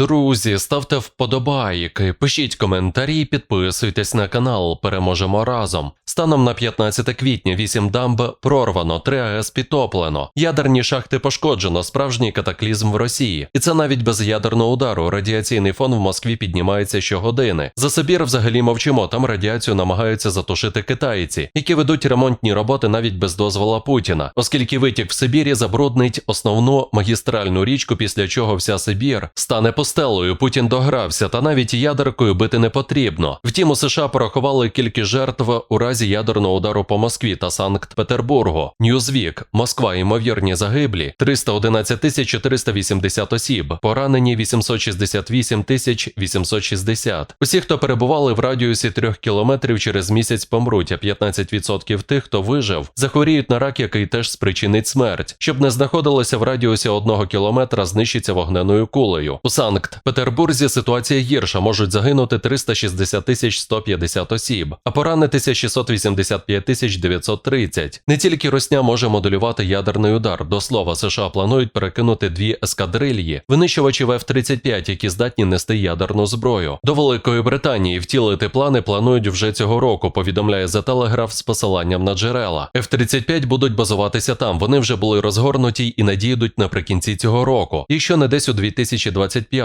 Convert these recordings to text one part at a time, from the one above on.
Друзі, ставте вподобайки, пишіть коментарі, підписуйтесь на канал. Переможемо разом. Станом на 15 квітня 8 дамб прорвано, 3 АЕС підтоплено. Ядерні шахти пошкоджено, справжній катаклізм в Росії. І це навіть без ядерного удару. Радіаційний фон в Москві піднімається щогодини. За Сибір взагалі мовчимо. Там радіацію намагаються затушити китайці, які ведуть ремонтні роботи навіть без дозвола Путіна, оскільки витік в Сибірі забруднить основну магістральну річку, після чого вся Сибір стане постелою. Путін догрався, та навіть ядеркою бити не потрібно. Втім, у США порахували кількість жертв у разі ядерного удару по Москві та Санкт-Петербургу. Ньюзвік, Москва, ймовірні загиблі 311 тисяч 480 осіб, поранені 868 тисяч 860. Усі, хто перебували в радіусі трьох кілометрів, через місяць помруть, а 15% тих, хто вижив, захворіють на рак, який теж спричинить смерть. Щоб не знаходилося в радіусі одного кілометра, знищиться вогненою кулею. У Санкт-Петербурзі ситуація гірша, можуть загинути 360 тисяч 150 осіб, а поранитися 685 тисяч 930. Не тільки Росня може моделювати ядерний удар. До слова, США планують перекинути дві ескадрильї, винищувачів F-35, які здатні нести ядерну зброю. До Великої Британії втілити плани планують вже цього року. Повідомляє The Telegraph з посиланням на джерела. F-35 будуть базуватися там. Вони вже були розгорнуті і надійдуть наприкінці цього року. Якщо не десь у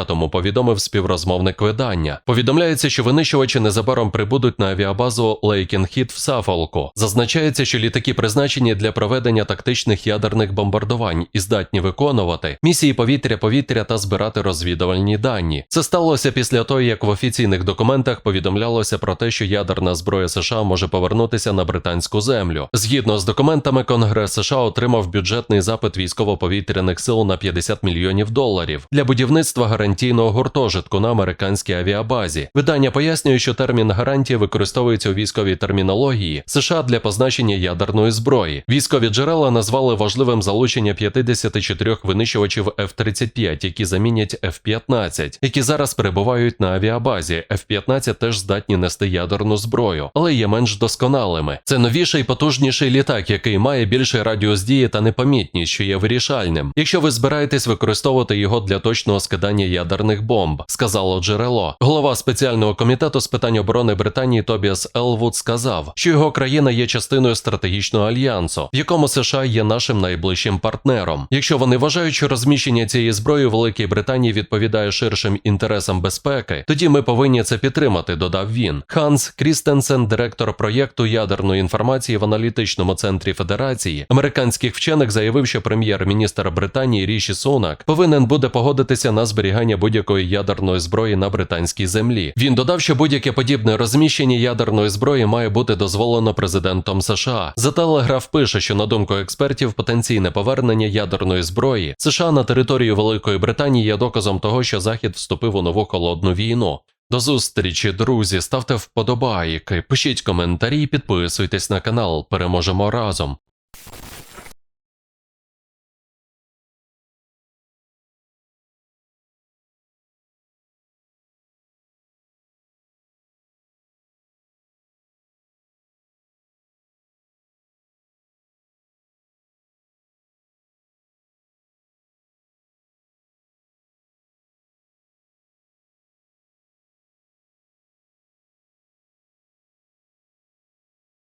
2025-му, повідомив співрозмовник видання. Повідомляється, що винищувачі незабаром прибудуть на авіабазу Лейкінхіт в Сафолку. Зазначається, що літаки призначені для проведення тактичних ядерних бомбардувань і здатні виконувати місії повітря-повітря та збирати розвідувальні дані. Це сталося після того, як в офіційних документах повідомлялося про те, що ядерна зброя США може повернутися на британську землю. Згідно з документами, Конгрес США отримав бюджетний запит військово-повітряних сил на 50 мільйонів доларів для будівництва гарантійного гуртожитку на американській авіабазі. Видання пояснює, що термін гарантії використовується у військовій термінології США для позначення ядерної зброї. Військові джерела назвали важливим залучення 54 винищувачів F-35, які замінять F-15, які зараз перебувають на авіабазі. F-15 теж здатні нести ядерну зброю, але є менш досконалими. Це новіший потужніший літак, який має більший радіус дії та непомітність, що є вирішальним. Якщо ви збираєтесь використовувати його для точного скидання ядерних бомб, сказало джерело. Голова спеціального комітету з питань оборони Британії Тобіас Елвуд сказав, що його країна є частиною стратегічного альянсу, в якому США є нашим найближчим партнером. Якщо вони вважають, що розміщення цієї зброї у Великій Британії відповідає ширшим інтересам безпеки, тоді ми повинні це підтримати, додав він. Ханс Крістенсен, директор проєкту ядерної інформації в аналітичному центрі Федерації американських вчених, заявив, що прем'єр-міністр Британії Ріші Сунак повинен буде погодитися на зберігання будь-якої ядерної зброї на британській землі. Він додав, що будь-яке подібне розміщення ядерної зброї має бути дозволено президентом США. За телеграф пише, що на думку експертів, потенційне повернення ядерної зброї США на територію Великої Британії є доказом того, що Захід вступив у нову холодну війну. До зустрічі, друзі, ставте вподобайки, пишіть коментарі, підписуйтесь на канал. Переможемо разом.